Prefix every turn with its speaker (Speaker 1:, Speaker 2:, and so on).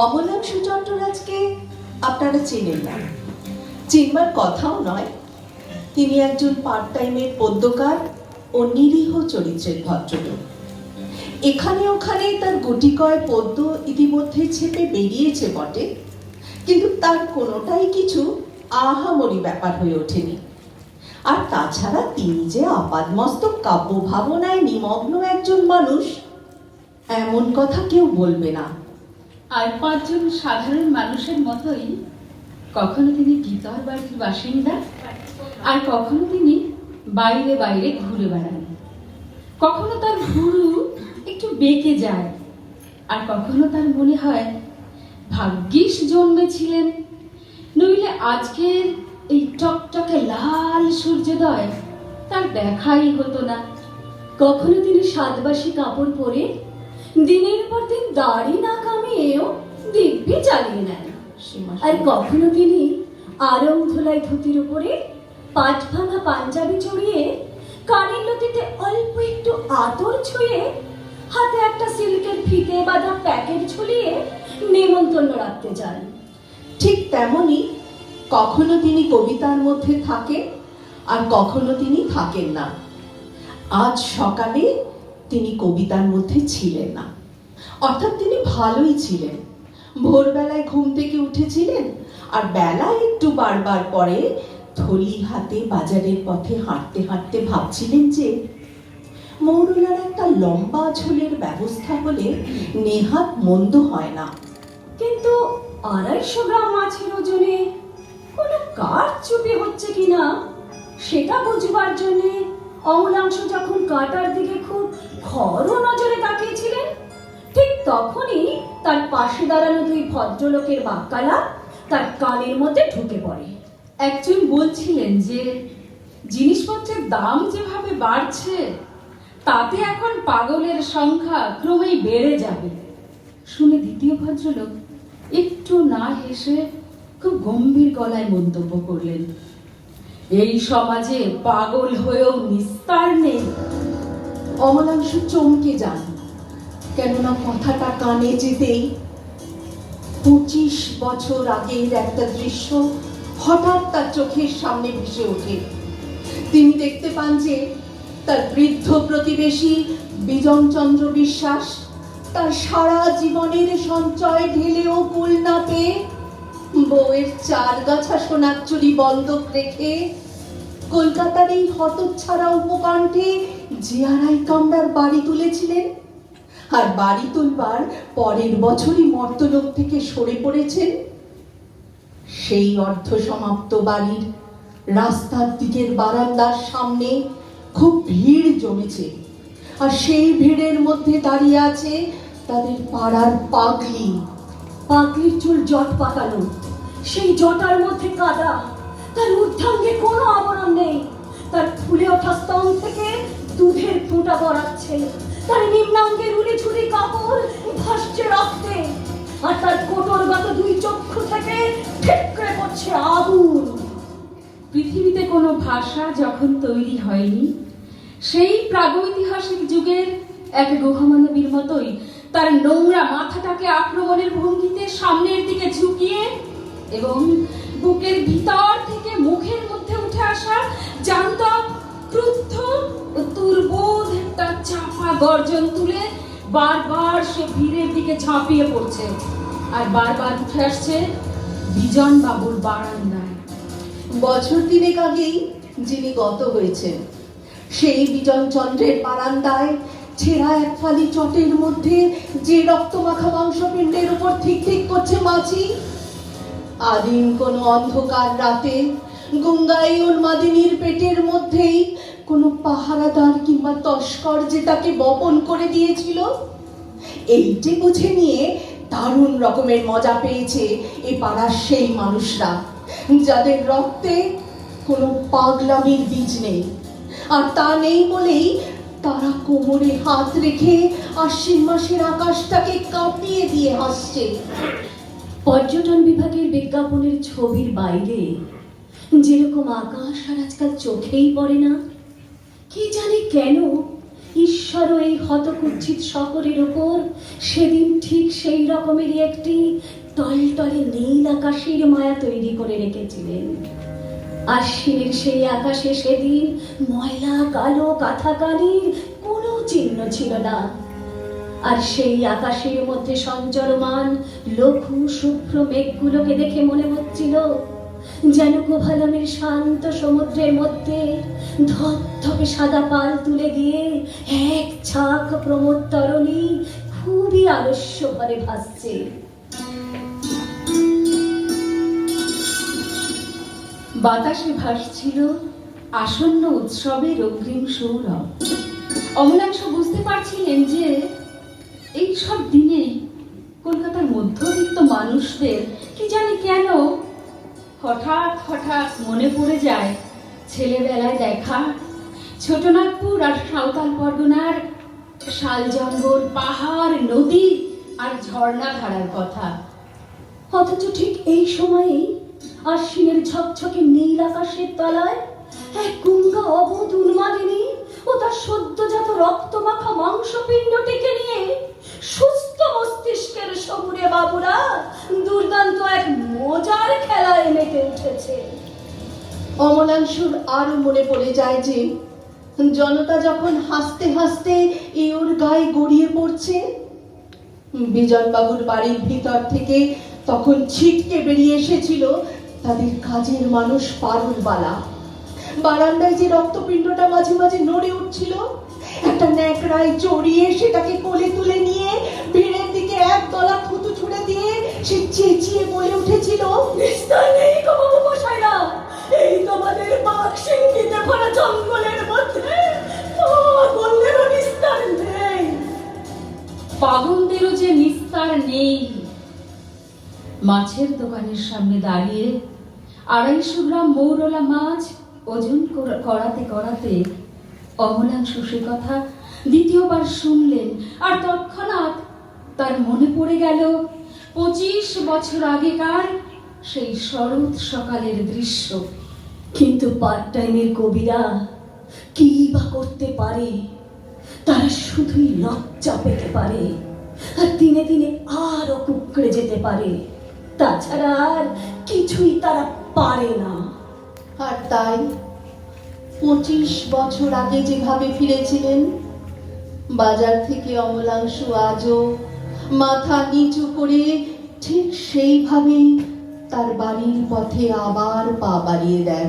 Speaker 1: অমলাংশু চট্টরাজকে আপনারা চেনেন না। চিনবার কথাও নয়, তিনি একজন পার্ট টাইমের পদ্যকার ও নিরীহ চরিত্রের ভদ্রলোক। এখানে ওখানে তার গুটি কয় পদ্য ইতিমধ্যে ছেপে বেরিয়েছে বটে, কিন্তু তার কোনোটাই কিছু আহামরি ব্যাপার হয়ে ওঠেনি। আর তাছাড়া তিনি যে আপাদমস্তক কাব্য ভাবনায় নিমগ্ন একজন মানুষ, এমন কথা কেউ বলবে না।
Speaker 2: আর পাঁচজন সাধারণ মানুষের মতোই কখনো তিনি ভিতর বাড়ির বাসিন্দা, আর কখনো তিনি বাইরে বাইরে ঘুরে বেড়ান। কখনো তার ভুরু একটু বেঁকে যায়, আর কখনো তার মনে হয়, ভাগ্যিস জন্মেছিলেন। নইলে আজকের এই টকটকে লাল সূর্যোদয় তার দেখাই হতো না।
Speaker 3: কখনো তিনি সাতবাসী কাপড় পরে দিনের পর দিন দাড়ি না কামিয়েও দিব্যি চালিয়ে নেন। আর কখনো তিনি আরং ধুলাই ধুতির উপরে পাট ভাঙা পাঞ্জাবি চড়িয়ে কানের লতিতে অল্প একটু আতর ছুঁয়ে হাতে একটা সিল্কের ফিতে বাঁধা প্যাকেট ঝুলিয়ে নেমন্তন্ন রাখতে যান।
Speaker 1: ঠিক তেমনি কখনো তিনি কবিতার মধ্যে থাকেন আর কখনো তিনি থাকেন না। আজ সকালে তিনি কবিতার মধ্যে ছিলেন না। অর্থাৎ তিনি ভালোই ছিলেন। ভোরবেলায় ঘুম থেকে উঠেছিলেন আর বেলা একটু বারবার পরে থলি হাতে বাজারের পথে হাঁটতে হাঁটতে ভাবছিলেন যে, মৌরলার একটা লম্বা ঝোলের ব্যবস্থা হলে নেহাত মন্দ হয় না।
Speaker 3: কিন্তু আড়াইশো গ্রাম মাছের ওজনে কোনো কাঠ চুপি হচ্ছে কিনা, সেটা বুঝবার জন্যে অমলাংশ যখন কাটার দিকে খুব খর নজরে তাকিয়েছিলেন। ঠিক তখনই তার পাশে দাঁড়ানো দুই ভদ্রলোকের বাক্যালা তার কানের মধ্যে ঢুকে পড়ে।
Speaker 2: একজন বলছিলেন যে, জিনিসপত্রের দাম যেভাবে বাড়ছে, তাতে এখন পাগলের সংখ্যা ক্রমেই বেড়ে যাবে। শুনে দ্বিতীয় ভদ্রলোক একটু না হেসে খুব গম্ভীর গলায় মন্তব্য করলেন, এই সমাজে পাগল হয়েও নিস্তার নেই।
Speaker 1: অমলাংশু চমকে যান। কেননা কথাটা কানে যেতেই পঁচিশ বছর আগের একটা দৃশ্য হঠাৎ তার চোখের সামনে ভেসে ওঠে। তিনি দেখতে পান যে তার বৃদ্ধ প্রতিবেশী বিজনচন্দ্র বিশ্বাস তার সারা জীবনের সঞ্চয় ঢেলেও কুল না পেয়ে বউয়ের চার গাছা সোনার চুরি বন্ধক রেখে কলকাতার এই হতচ্ছাড়া উপকণ্ঠে জিয়ারাই কামরার বাড়ি তুলেছিলেন। আর বাড়ি তুলবার পরের বছরই মর্তলোক থেকে সরে পড়েছেন। সেই অর্ধ সমাপ্ত বাড়ির রাস্তার দিকের বারান্দার সামনে খুব ভিড় জমেছে। আর সেই ভিড়ের মধ্যে দাঁড়িয়ে আছে তাদের পাড়ার পাগলি।
Speaker 3: পাগলির চুল জট পাকানো। সেই জটার মধ্যে কাদা। তার ঊর্ধ্বাঙ্গে কোনো আবরণ নেই। তার ফুলে ওঠা স্তন থেকে দুধের ফোঁটা গড়াচ্ছে, তার নিম্নাঙ্গের উলি ঝুলি কাপড় ভাসছে রক্তে, আর তার কোটরগত দুই চক্ষু থেকে ঠিকরে পড়ছে আগুন।
Speaker 2: পৃথিবীতে কোনো ভাষা যখন তৈরি হয়নি, সেই প্রাগৈতিহাসিক যুগের এক গুহমানবীর মতোই তার নোংরা মাথাটাকে আক্রমণের ভঙ্গিতে সামনের দিকে ঝুঁকিয়ে এবং বুকের ভিতর থেকে মুখের মধ্যে উঠে আসা জান্ত ও দুর্বোধ একটা চাপা গর্জন তুলে বারবার সে ভিড়ের দিকে ঝাঁপিয়ে পড়ছে। আর বারবার উঠে আসছে বিজন বাবুর বারান্দায়।
Speaker 1: বছর তিনেক আগেই যিনি গত হয়েছেন, সেই বিজন চন্দ্রের বারান্দায় ছেঁড়া এক ফালি চটের মধ্যে যে রক্তমাখা মাংসপিণ্ডের উপর ঠিক ঠিক করছে মাছি আদিম কোনো অন্ধকার রাতে গঙ্গাই মাদিনীর পেটের মধ্যেই কোনো পাহারাদার কিংবা তস্কর যে তাকে বপন করে দিয়েছিল, এইটি বুঝে নিয়ে দারুণ রকমের মজা পেয়েছে এ পাড়ার সেই মানুষরা, যাদের রক্তে কোনো পাগলামির বীজ নেই। আর তা নেই বলেই তারা কোমরে হাত রেখে আশ্বিন মাসের আকাশটাকে কাঁপিয়ে দিয়ে হাসছে।
Speaker 3: পর্যটন বিভাগের বিজ্ঞাপনের ছবির বাইরে যেরকম আকাশ আর আজকাল চোখেই পড়ে না, কি জানে কেন ঈশ্বর এই হতকুচ্ছিত শহরের ওপর সেদিন ঠিক সেই রকমেরই একটি টলটলে নীল আকাশের মায়া তৈরি করে রেখেছিলেন। আশ্বিনের সেই আকাশে সেদিন ময়লা, কালো কাথাকানির কোনো চিহ্ন ছিল না। আর সেই আকাশের মধ্যে সঞ্চরমান লঘু, শুভ্র মেঘগুলোকে দেখে মনে হচ্ছিল যেন কোভালামের শান্ত সমুদ্রের মধ্যে ধপধপে সাদা পাল তুলে দিয়ে এক ছাক প্রমোদ তরণী খুবই আলস্য ভরে ভাসছে।
Speaker 2: বাতাসে ভাসছিল আসন্ন উৎসবের অগ্রিম সৌরভ। অমলাংশ বুঝতে পারছিলেন যে এই সব দিনেই কলকাতার মধ্যবিত্ত মানুষদের কি জানি কেন হঠাৎ হঠাৎ মনে পড়ে যায়, ছেলেবেলায় দেখা। ছোটনাগপুর আর সাঁওতাল পরগনার শাল জঙ্গল, পাহাড়, নদী আর ঝর্ণা ধারার কথা।
Speaker 3: অথচ ঠিক এই সময়েই আশ্বিনের ঝকঝকে নীল আকাশের তলায় এক গুঙ্গা অবোধ উন্মাদিনী ও তার সদ্যজাত রক্তমাখা মাংসপিণ্ডটিকে নিয়ে সুস্থ মস্তিষ্কের সবুরে বাবুরা দুর্দান্ত এক মজার খেলায় উঠেছে।
Speaker 1: অমলাংশুর আরও মনে পড়ে যায় যে জনতা যখন হাসতে হাসতে এওর গায়ে গড়িয়ে পড়ছে বিজনবাবুর বাড়ির ভিতর থেকে তখন ছিটকে বেরিয়ে এসেছিল তাদের কাজের মানুষ পারুলবালা। বারান্দায় যে রক্তপিণ্ডটা মাঝে মাঝে নড়ে উঠছিল একটা ন্যাকড়ায় জড়িয়ে সেটাকে কোলে তুলে নিয়ে ভিড়ের দিকে এক গলা থুতু ছুড়ে দিয়ে সে চেঁচিয়ে বলে উঠেছিল
Speaker 3: ভরা জঙ্গলের মধ্যে। বললেও নিস্তার নেই।
Speaker 2: পাগলদেরও যে নিস্তার নেই। মাছের দোকানের সামনে দাঁড়িয়ে আড়াইশো গ্রাম মৌরলা মাছ ওজন করাতে করাতে অমলাংশু সে কথা দ্বিতীয়বার শুনলেন আর তৎক্ষণাৎ তার মনে পড়ে গেল, পঁচিশ বছর আগেকার সেই শরৎ সকালের দৃশ্য।
Speaker 3: কিন্তু পার্ট টাইমের কবিরা কি বা করতে পারে? তারা শুধুই লজ্জা পেতে পারে আর দিনে দিনে আরও কুকড়ে যেতে পারে। তাছাড়া আর কিছুই তারা পারে না।
Speaker 1: আর তাই পঁচিশ বছর আগে যেভাবে ফিরেছিলেন, বাজার থেকে অমলাংশু আজও মাথা নিচু করে ঠিক সেইভাবেই তার বাড়ির পথে আবার পা বাড়িয়ে দেন।